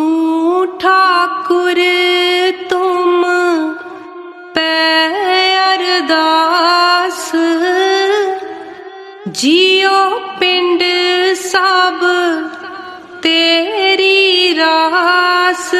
ਤੂੰ ਠਾਕੁਰ ਤੁਮ ਪੈ ਅਰਦਾਸ। ਜੀਉ ਪਿੰਡ ਸਭ ਤੇਰੀ ਰਾਸ।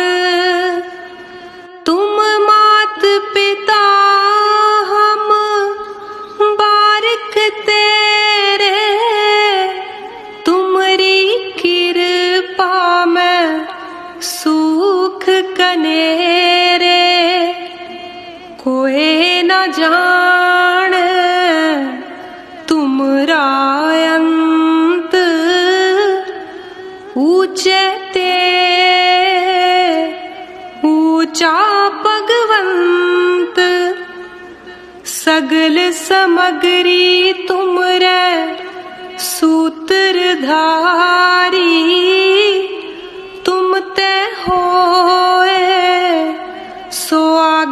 ਹਨੇਰੇ ਕੋਏ ਨਾ ਜਾਣ ਤੁਮਰਾ ਅੰਤ ਉੱਚੇ ਤੇ ਉੱਚਾ ਭਗਵੰਤ, ਸਗਲ ਸਮਗਰੀ ਤੁਮਰੇ ਸੂਤਰ ਧਾਰੀ ਤੁਮ ਤੇ ਹੋ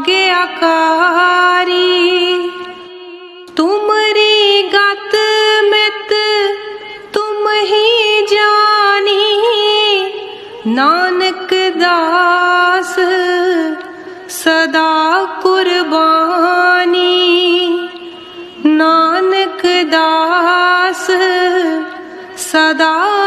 ਕੇ ਆਕਾਰੀ। ਤੁਮਰੀ ਗਤ ਮਿਤ, ਤੁਮ ਹੀ ਜਾਣੀ। ਨਾਨਕ ਦਾਸ, ਸਦਾ ਕੁਰਬਾਨੀ। ਨਾਨਕ ਦਾਸ, ਸਦਾ